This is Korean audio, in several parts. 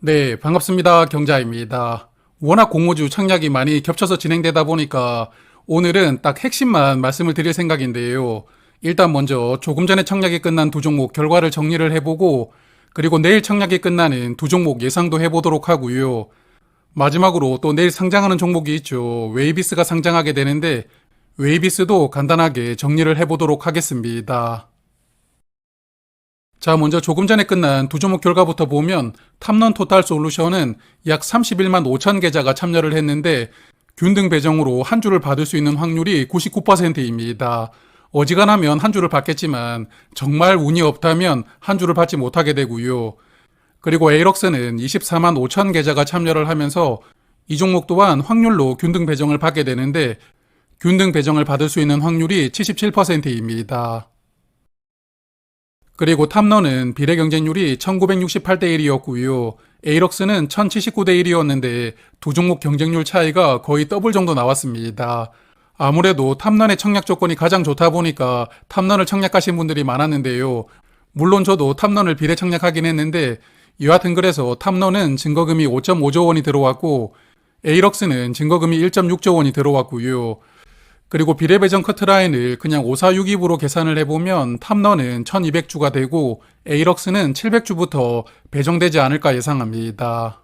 네, 반갑습니다. 경자입니다. 워낙 공모주 청약이 많이 겹쳐서 진행되다 보니까 오늘은 딱 핵심만 말씀을 드릴 생각인데요. 일단 먼저 조금 전에 청약이 끝난 두 종목 결과를 정리를 해보고 그리고 내일 청약이 끝나는 두 종목 예상도 해보도록 하고요. 마지막으로 또 내일 상장하는 종목이 있죠. 웨이비스가 상장하게 되는데 웨이비스도 간단하게 정리를 해보도록 하겠습니다. 자, 먼저 조금 전에 끝난 두 종목 결과부터 보면 탐런 토탈 솔루션은 약 31만 5천 계좌가 참여를 했는데 균등 배정으로 한 주를 받을 수 있는 확률이 99%입니다. 어지간하면 한 주를 받겠지만 정말 운이 없다면 한 주를 받지 못하게 되고요. 그리고 에이럭스는 24만 5천 계좌가 참여를 하면서 이 종목 또한 확률로 균등 배정을 받게 되는데 균등 배정을 받을 수 있는 확률이 77%입니다. 그리고 탐런은 비례 경쟁률이 1968대 1이었고요. 에이럭스는 1079대 1이었는데 두 종목 경쟁률 차이가 거의 더블 정도 나왔습니다. 아무래도 탐런의 청약 조건이 가장 좋다 보니까 탐런을 청약하신 분들이 많았는데요. 물론 저도 탐런을 비례 청약하긴 했는데 여하튼 그래서 탐런은 증거금이 5.5조 원이 들어왔고 에이럭스는 증거금이 1.6조 원이 들어왔고요. 그리고 비례 배정 커트라인을 그냥 5462부로 계산을 해보면 탐런은 1200주가 되고 에이럭스는 700주부터 배정되지 않을까 예상합니다.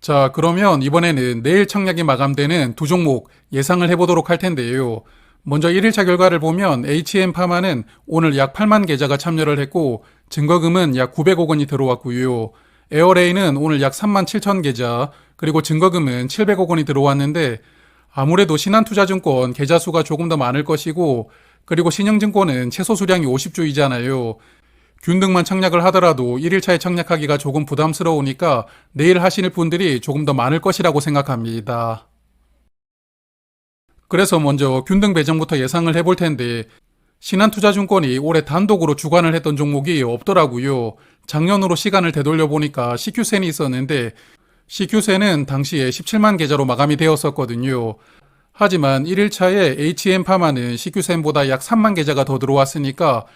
자, 그러면 이번에는 내일 청약이 마감되는 두 종목 예상을 해보도록 할 텐데요. 먼저 1일차 결과를 보면 HM 파마는 오늘 약 8만 계좌가 참여를 했고 증거금은 약 900억 원이 들어왔고요. 에어레이는 오늘 약 3만 7천 계좌 그리고 증거금은 700억 원이 들어왔는데 아무래도 신한투자증권 계좌 수가 조금 더 많을 것이고 그리고 신영증권은 최소 수량이 50주이잖아요. 균등만 청약을 하더라도 1일차에 청약하기가 조금 부담스러우니까 내일 하시는 분들이 조금 더 많을 것이라고 생각합니다. 그래서 먼저 균등 배정부터 예상을 해볼 텐데 신한투자증권이 올해 단독으로 주관을 했던 종목이 없더라고요. 작년으로 시간을 되돌려 보니까 CQ센이 있었는데 CQ센은 당시에 17만 계좌로 마감이 되었었거든요. 하지만 1일차에 HM파마는 CQ센보다 약 3만 계좌가 더 들어왔으니까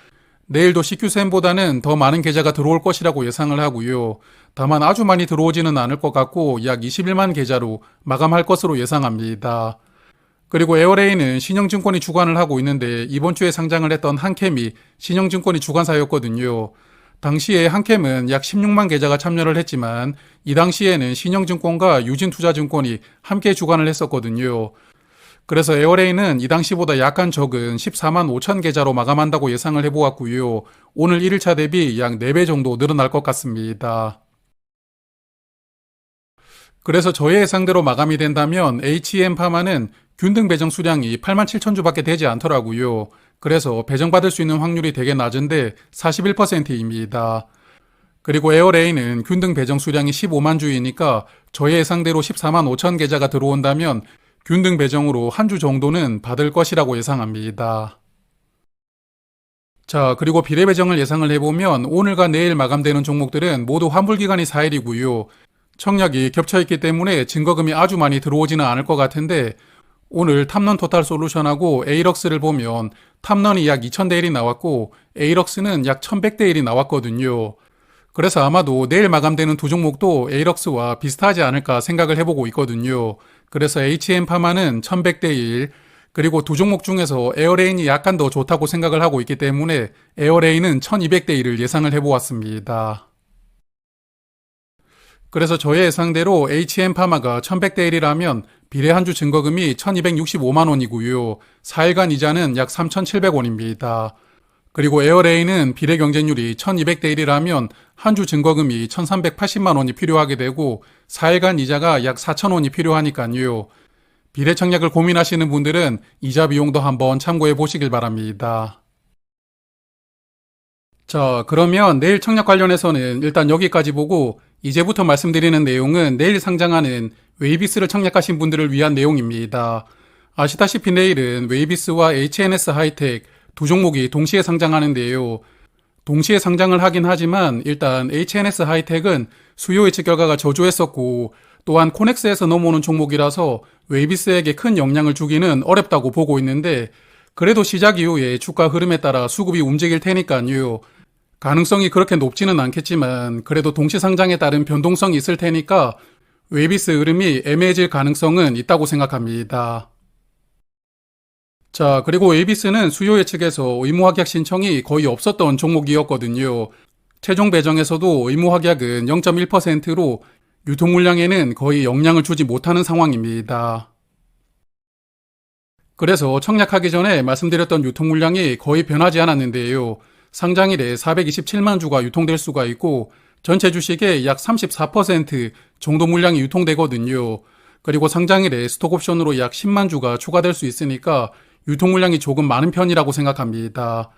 내일도 CQ센보다는 더 많은 계좌가 들어올 것이라고 예상을 하고요. 다만 아주 많이 들어오지는 않을 것 같고 약 21만 계좌로 마감할 것으로 예상합니다. 그리고 에어레이는 신영증권이 주관을 하고 있는데 이번 주에 상장을 했던 한캠이 신영증권이 주관사였거든요. 당시에 한캠은 약 16만 계좌가 참여를 했지만 이 당시에는 신영증권과 유진투자증권이 함께 주관을 했었거든요. 그래서 에어레이는 이 당시보다 약간 적은 14만 5천 계좌로 마감한다고 예상을 해보았고요. 오늘 1일차 대비 약 4배 정도 늘어날 것 같습니다. 그래서 저의 예상대로 마감이 된다면 HM파마는 균등 배정 수량이 8만 7천 주밖에 되지 않더라고요. 그래서 배정받을 수 있는 확률이 되게 낮은데 41%입니다. 그리고 에어레이는 균등 배정 수량이 15만 주이니까 저의 예상대로 14만 5천 계좌가 들어온다면 균등 배정으로 한 주 정도는 받을 것이라고 예상합니다. 자, 그리고 비례 배정을 예상을 해보면 오늘과 내일 마감되는 종목들은 모두 환불 기간이 4일이고요. 청약이 겹쳐 있기 때문에 증거금이 아주 많이 들어오지는 않을 것 같은데 오늘 탐런 토탈 솔루션하고 에이럭스를 보면 탐런이 약 2000대 1이 나왔고 에이럭스는 약 1100대 1이 나왔거든요. 그래서 아마도 내일 마감되는 두 종목도 에이럭스와 비슷하지 않을까 생각을 해보고 있거든요. 그래서 HM파마는 1100대 1, 그리고 두 종목 중에서 에어레인이 약간 더 좋다고 생각을 하고 있기 때문에 에어레인은 1200대 1을 예상을 해보았습니다. 그래서 저의 예상대로 HM파마가 1100대 1이라면 비례 한 주 증거금이 1265만 원이고요. 4일간 이자는 약 3700원입니다. 그리고 에어레인은 비례 경쟁률이 1200대 1이라면 한 주 증거금이 1380만 원이 필요하게 되고 4일간 이자가 약 4000원이 필요하니까요. 비례 청약을 고민하시는 분들은 이자 비용도 한번 참고해 보시길 바랍니다. 자, 그러면 내일 청약 관련해서는 일단 여기까지 보고 이제부터 말씀드리는 내용은 내일 상장하는 웨이비스를 청약하신 분들을 위한 내용입니다. 아시다시피 내일은 웨이비스와 HNS 하이텍 두 종목이 동시에 상장하는데요. 동시에 상장을 하긴 하지만 일단 HNS 하이텍은 수요 예측 결과가 저조했었고 또한 코넥스에서 넘어오는 종목이라서 웨이비스에게 큰 영향을 주기는 어렵다고 보고 있는데 그래도 시작 이후에 주가 흐름에 따라 수급이 움직일 테니까요. 가능성이 그렇게 높지는 않겠지만 그래도 동시상장에 따른 변동성이 있을 테니까 웨이비스 흐름이 애매해질 가능성은 있다고 생각합니다. 자, 그리고 웨이비스는 수요 예측에서 의무 확약 신청이 거의 없었던 종목이었거든요. 최종 배정에서도 의무 확약은 0.1%로 유통 물량에는 거의 영향을 주지 못하는 상황입니다. 그래서 청약하기 전에 말씀드렸던 유통 물량이 거의 변하지 않았는데요. 상장일에 427만 주가 유통될 수가 있고 전체 주식의 약 34% 정도 물량이 유통되거든요. 그리고 상장일에 스톡옵션으로 약 10만 주가 추가될 수 있으니까 유통 물량이 조금 많은 편이라고 생각합니다.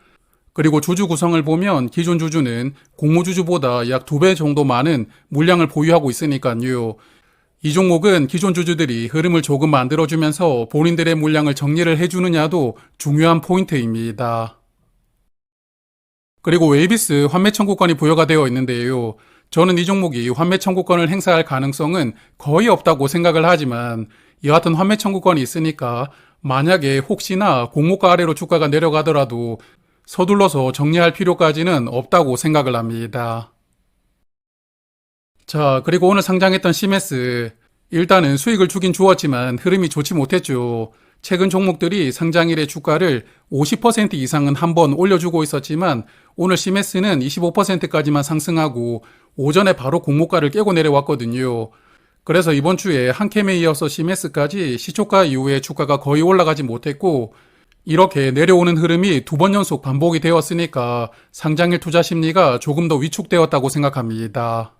그리고 주주 구성을 보면 기존 주주는 공모주주보다 약두배 정도 많은 물량을 보유하고 있으니까요. 이 종목은 기존 주주들이 흐름을 조금 만들어주면서 본인들의 물량을 정리를 해주느냐도 중요한 포인트입니다. 그리고 웨이비스 환매 청구권이 부여가 되어 있는데요. 저는 이 종목이 환매 청구권을 행사할 가능성은 거의 없다고 생각을 하지만 여하튼 환매 청구권이 있으니까 만약에 혹시나 공모가 아래로 주가가 내려가더라도 서둘러서 정리할 필요까지는 없다고 생각을 합니다. 자, 그리고 오늘 상장했던 시메스. 일단은 수익을 주긴 주었지만 흐름이 좋지 못했죠. 최근 종목들이 상장일의 주가를 50% 이상은 한번 올려주고 있었지만 오늘 시메스는 25%까지만 상승하고 오전에 바로 공모가를 깨고 내려왔거든요. 그래서 이번 주에 한캠에 이어서 시메스까지 시초가 이후에 주가가 거의 올라가지 못했고 이렇게 내려오는 흐름이 두 번 연속 반복이 되었으니까 상장일 투자 심리가 조금 더 위축되었다고 생각합니다.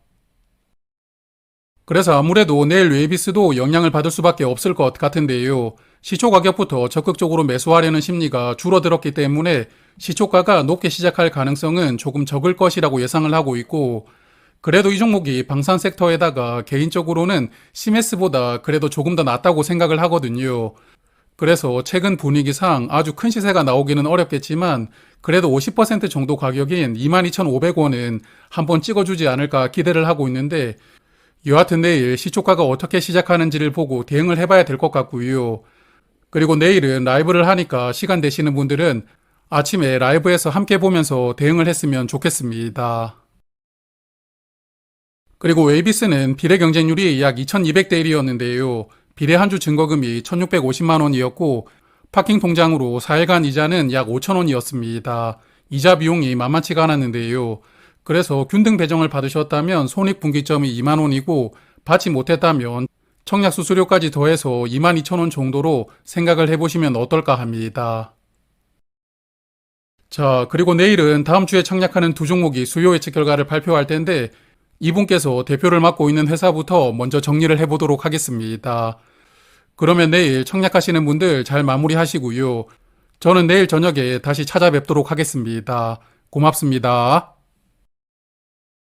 그래서 아무래도 내일 웨이비스도 영향을 받을 수밖에 없을 것 같은데요. 시초 가격부터 적극적으로 매수하려는 심리가 줄어들었기 때문에 시초가가 높게 시작할 가능성은 조금 적을 것이라고 예상을 하고 있고 그래도 이 종목이 방산 섹터에다가 개인적으로는 시메스보다 그래도 조금 더 낫다고 생각을 하거든요. 그래서 최근 분위기상 아주 큰 시세가 나오기는 어렵겠지만 그래도 50% 정도 가격인 22,500원은 한번 찍어주지 않을까 기대를 하고 있는데 여하튼 내일 시초가가 어떻게 시작하는지를 보고 대응을 해봐야 될 것 같고요. 그리고 내일은 라이브를 하니까 시간 되시는 분들은 아침에 라이브에서 함께 보면서 대응을 했으면 좋겠습니다. 그리고 웨이비스는 비례 경쟁률이 약 2200대 1이었는데요. 비례 한 주 증거금이 1650만 원이었고 파킹 통장으로 4일간 이자는 약 5천 원이었습니다. 이자 비용이 만만치가 않았는데요. 그래서 균등 배정을 받으셨다면 손익분기점이 2만 원이고 받지 못했다면 청약 수수료까지 더해서 2만 2천 원 정도로 생각을 해보시면 어떨까 합니다. 자, 그리고 내일은 다음 주에 청약하는 두 종목이 수요 예측 결과를 발표할 텐데 이분께서 대표를 맡고 있는 회사부터 먼저 정리를 해보도록 하겠습니다. 그러면 내일 청약하시는 분들 잘 마무리하시고요. 저는 내일 저녁에 다시 찾아뵙도록 하겠습니다. 고맙습니다.